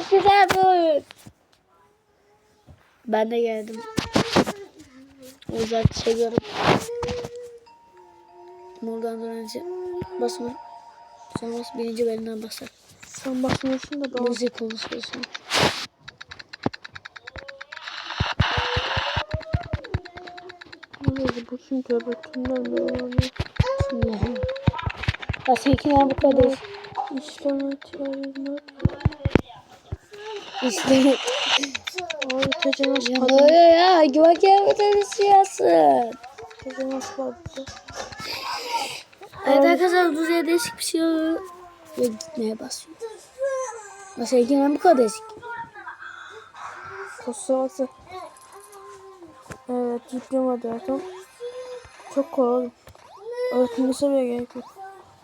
Çok güzel bu. Ben de geldim. O yüzden seviyorum. Buradan önce basma. Sonra bas birinci bölümden basar. Sen basmıyorsun da ben Müzik konuşuyorsun. Nerede bu kim tövbe kimden de var Ne? Ya seninkiler bu kadar. İşleme tiyareler. İşte tecanas ne kadın. oluyor ya? Güven gelmeden siyasın. Tecanas kadın. Evet arkadaşlar Duzu'ya değişik bir şey oluyor. Ve gitmeye basıyor. Ya seninkiler bu kadar değişik. Kosovası. Evet diploma derken çok kolay. Öğretilmesi bile gerek yok.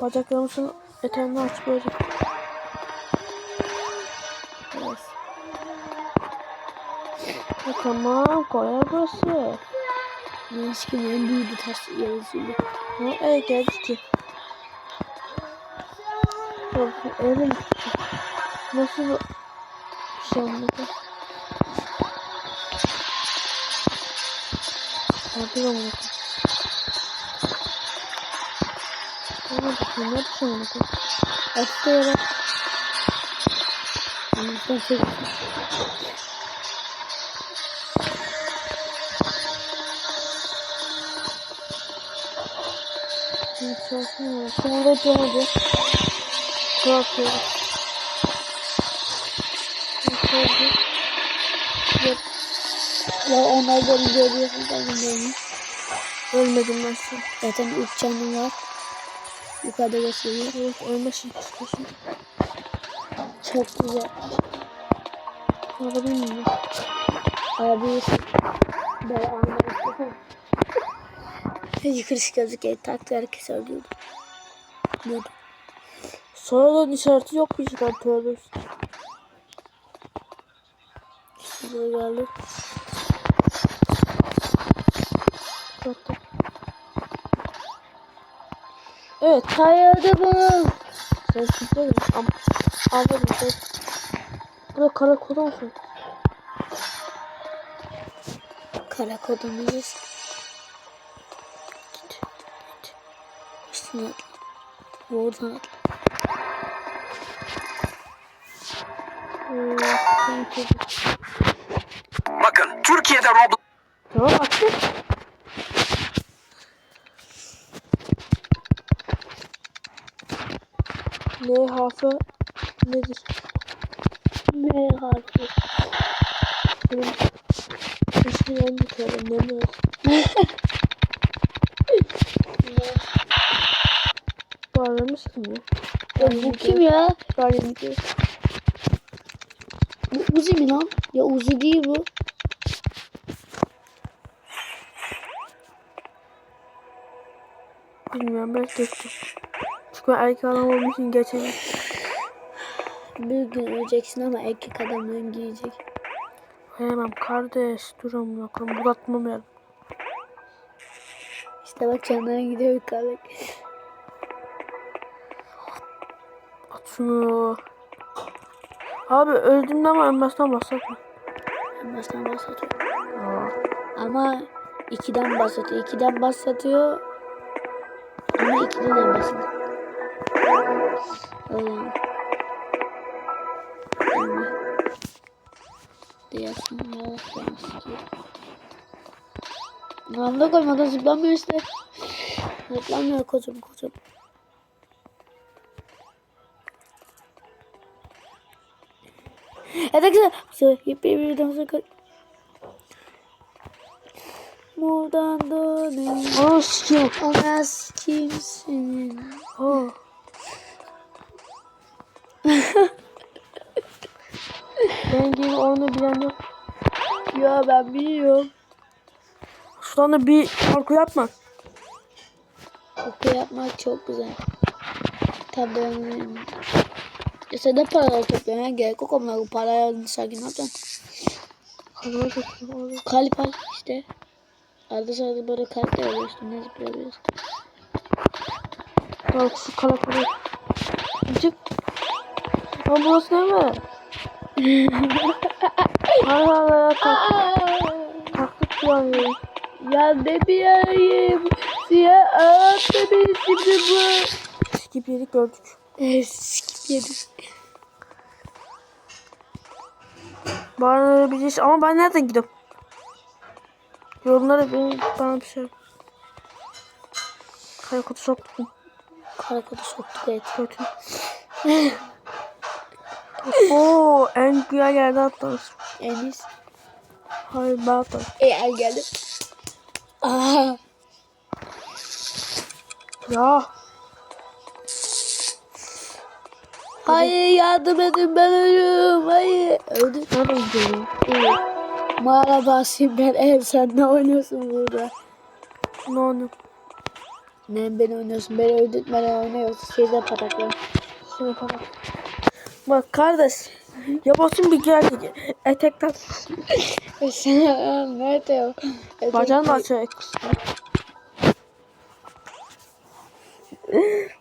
Bacaklarımızın eteğini açıp böyle. Tamam kolay burası. Değişkin en büyüdü taş yarısıyla. Ha, evet geldik ki. Yok, öyle mi? Nasıl bir şey anladım? Hadi lan bakalım. Hadi bakayım ne düşün bakalım. Açtı yere. Anlıktan çok Şimdi çalışmıyor. ya. Şimdi de dönedi. Bırakıyorum. Şimdi şöyle. Yok, Ya onlardan görüyorsun sen beni. Ölmedim ben an. Zaten üç canım var. Yukarıda gösteriyor. Yok ölmesin istiyorsun. Çok güzel. Arada bilmiyorum. Abi böyle anlamıştım. Yukarı gözlükleri taktı herkes öldürdü. Ne? Sonradan işareti yok bir şeyden tövbe. Buraya geldi. Zaten. Evet. Hayırdı bunu. Sen kimse Ama anladım. Sen... Burada karakola mısın? Kara kodumuz. Üstüne atla. Oradan atla. Bakın Türkiye'de Roblox Tamam attık. L harfi nedir? Ne harfi? Benim ismi ben bir kere ne mi? Bağlamışsın ya. Ya bu kim ya? Bağlamışsın ki. Bu Uzi mi lan? Ya Uzi değil bu. Bilmiyorum ben döktüm. Çünkü erkek adam olduğum için geçemem. Bir gün öleceksin ama erkek adamların giyecek. Hemen kardeş durum yok. Bulatmamayalım. İşte bak canların gidiyor. At şunu. Abi öldüm ama ölmezden bahsetme. En baştan başlatıyor. Ama ikiden başlatıyor. İkiden başlatıyor. Ama ikiden en başında. Öyle. Yani. Diyorsun ya. Ben sikeyim. Namda koymadan zıplamıyor işte. Zıplamıyor kocam kocam. Arkadaşlar. So, yepyeni bir videomuza koy. Buradan dönün. Aa sikiyor. Anas kimsin? Aa. ben gibi onu bilen yok. Ya ben biliyorum. Şuradan da bir parkur yapma. Koku yapmak çok güzel. Tabii. Ya sen de para topluyorsun. ya. Gerek yok ama bu parayı sakin ne yapacaksın? Kalp al işte. Arada sırada böyle kalp de alıyor işte. Ne zıplayabiliyorsun. Bak şu karakolu. Çık. Lan burası ne mi? Hala hala tak, taktık kullanıyorum. Ya ne bileyim. Siyah attı beni şimdi bu. Skip yedik gördük. Skip bir şey ama ben nereden gidiyorum? Yorumlara bir, bana bir şey. Kara kutu soktum. Karakodu soktuk evet. Kötü. Oo en güzel yerde atlarız. Enis. Hayır ben atlarım. E el geldi. Aa. Ya Hayır yardım edin ben ölüyorum. Hayır. Öldüm. nereden gidiyorum? İyi. Mağara basayım ben. Ev sen ne oynuyorsun burada? Ne oldu? Ne beni oynuyorsun? Beni öldürtmeden oynuyorsun. Şeyde patakla. Şunu yapalım. Bak kardeş. Yapasın bir geldi. Etekten. Sen nerede o? Bacağını da açarak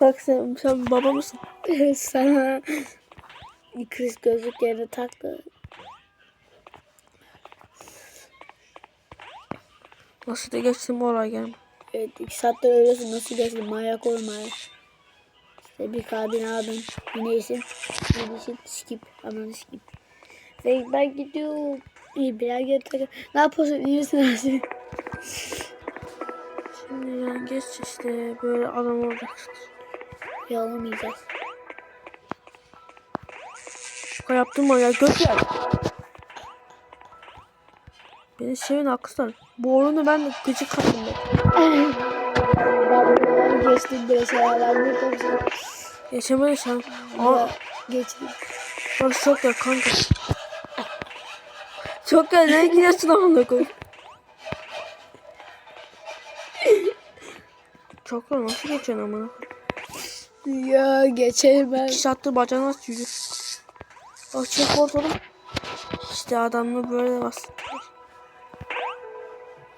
Bak sen, sen baba mısın? Sana kriz gözlüklerini taktı. Nasıl da geçtim bu olay gelme. Evet iki saattir ölüyorsun. Nasıl geçti? Manyak olma ya. İşte bir kabin aldım. Yine isim. Yine isim. Skip. Aman skip. Ve ben gidiyorum. İyi biraz geri takıl. Ne yapıyorsun? İyi misin abi? Şimdi yani geç işte böyle adam olacaksın. Ya olamayacağız. O yaptığım ya göt yer. Beni sevin haksızlar. Bu oyunu ben de gıcık kaptım ben. Geçtim biraz herhalde. Yaşamadı sen. Aa, geçtim. bak çok ya kanka. Çok ya ne gidiyorsun amına koy. Çok ya nasıl geçiyorsun amına. Ya geçerim ben. İki saattir bacağını aç yürü. Bak çek ortalım. İşte adamla böyle bas.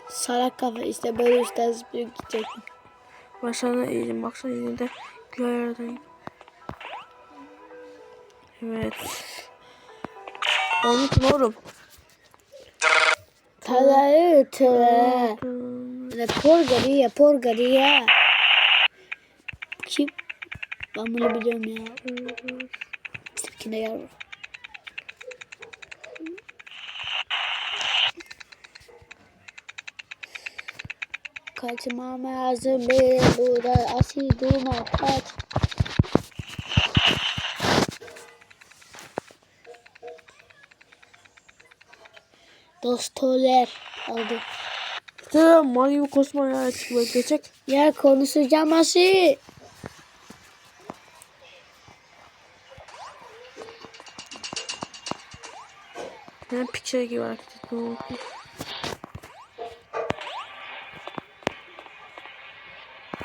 Salak kafa işte böyle üstten zıplayıp gidecektim. Ben sana iyiyim baksana yine de güzel yerden. Evet. Unutun oğlum. Taları tıra. Ne porgariya porgariya. Kim? Ben bunu biliyorum ya. Tipkine yavrum. Kaçmam lazım benim burada asil durma kaç. Dostoler aldı. İşte gibi kosma ya çıkıyor. Geçek. Ya konuşacağım asil. Piçe gibi hareket etme.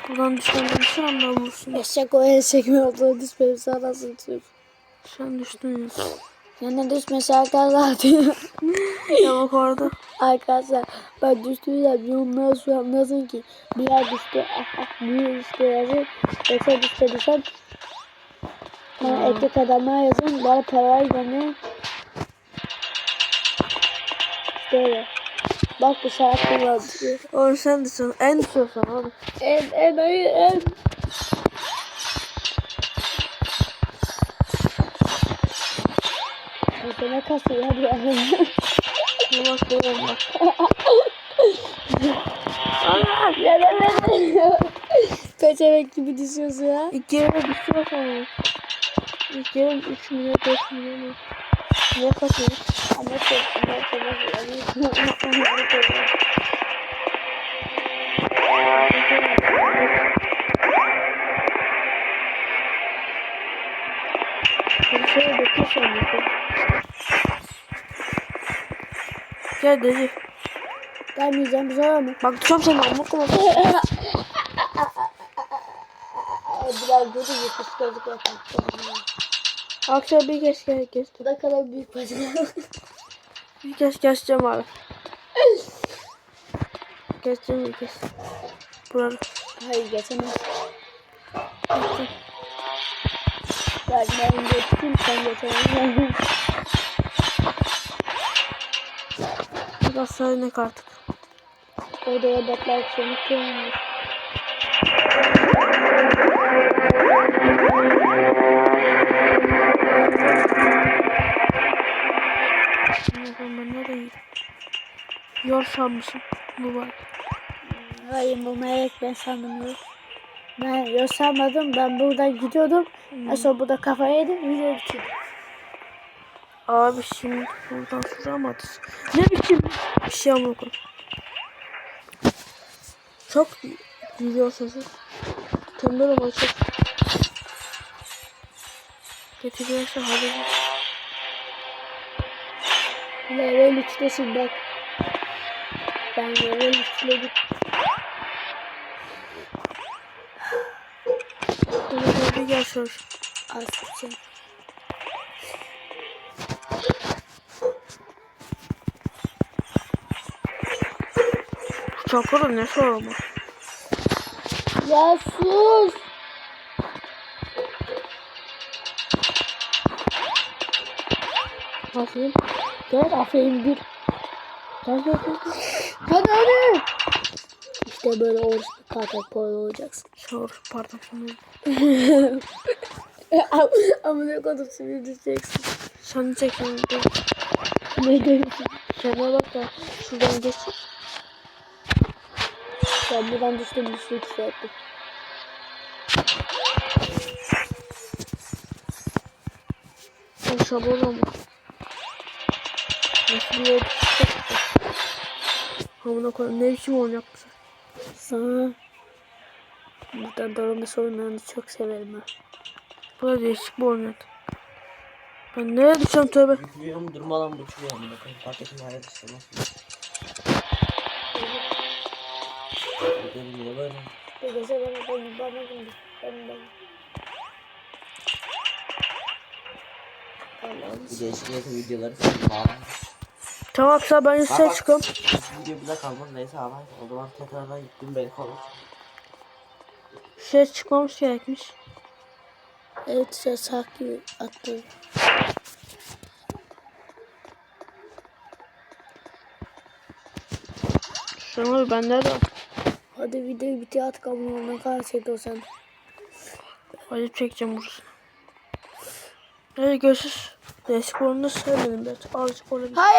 Buradan düşen bir sıramda vursun. Eşek o eşek mi olduğunu düşmedim sana sıçıyorum. Sen düştün ya. Yanına düşmesi arkadaşlar. ya bak orada. arkadaşlar ben düştüğümde yorumlara şu nasıl ki bir yer düştü. Ah ah niye düştü yazın. Yoksa düştü düşen. Bana erkek adamlar yazın. Bana paralar gönderin. İşte öyle. Bak bu saat kullanıyor. Oğlum sen de sen. En düşüyorsan oğlum. En en hayır en. Mesela kasıyor hadi yazın. Ya bak böyle bak. Ya ne ne ne. Peçemek gibi düşüyorsun ya. İlk yere düşüyorsan. İlk yere 3 milyon 5 milyon. Anlatayım. Bir şey bekliyorsan bakın. Gel deli. Gelmeyeceğim zor mu? Bak tutuyorum seni anlatma. Biraz böyle bir psikolojik yapalım. Akşam bir geç geç geç. Bu da kadar büyük bacana. bir geç geçeceğim abi. geçeceğim bir geç. Buralar. Hayır geçemez. Geçtim. Ya ben geçtim sen geçemezsin. Biraz sağlık artık. Odaya batlar çabuk koymuyor. Thank you ben nereye Yol sanmışım. Bu var. Hayır bu melek ben sandım yok. Ben yok sanmadım. Ben buradan gidiyordum. En son burada kafaya yedim. Video bitirdim. Abi şimdi buradan süremez. Ne biçim bir şey ama okul. Çok sesi. Tembel ama çok. Getiriyorsa hadi. Level 3'tesin bak. Ben level 3'ledim. Hadi gel şöyle. Az için. Çapırı ne sorma. Ya sus. Aferin. Gel aferin bir. Gel gel gel. Hadi hadi. İşte böyle oruç katak olacaksın. Sor pardon şimdi. Ama ne kadar sinir düşeceksin. Sen çek sen de. Ne diyorsun? Şuna bak da şuradan geç. Ben buradan düştüm düştüm hissettim. Sen şabon ama. Yol tutacak ki? Hamına koyayım. Ne biçim oyuncak mısın? Sana buradan dolama sorunlarını çok severim ha. Böyle değişik bir oyuncak. Ben nereye düşeceğim tövbe. Yüklüyorum durmadan uçuyor amına koyayım. Paketim hala istemez. Benim niye böyle? Bir gece bana bana bana gündü. Ben ben. Allah'ım. Bu değişik videoları sen bağlı. Tamam sen ben üstüne çıkıyorum. Bu video bize kalmaz neyse ama o zaman tekrardan gittim belki olur. Şey çıkmamız gerekmiş. Evet ses gibi attı. Sonra ben nerede? Hadi videoyu bitiyor at kabul ne kadar çekiyorsan. Acı çekeceğim burası. Hadi görüşürüz. Da sevmedim ben. Azıcık olabilir. Hayır.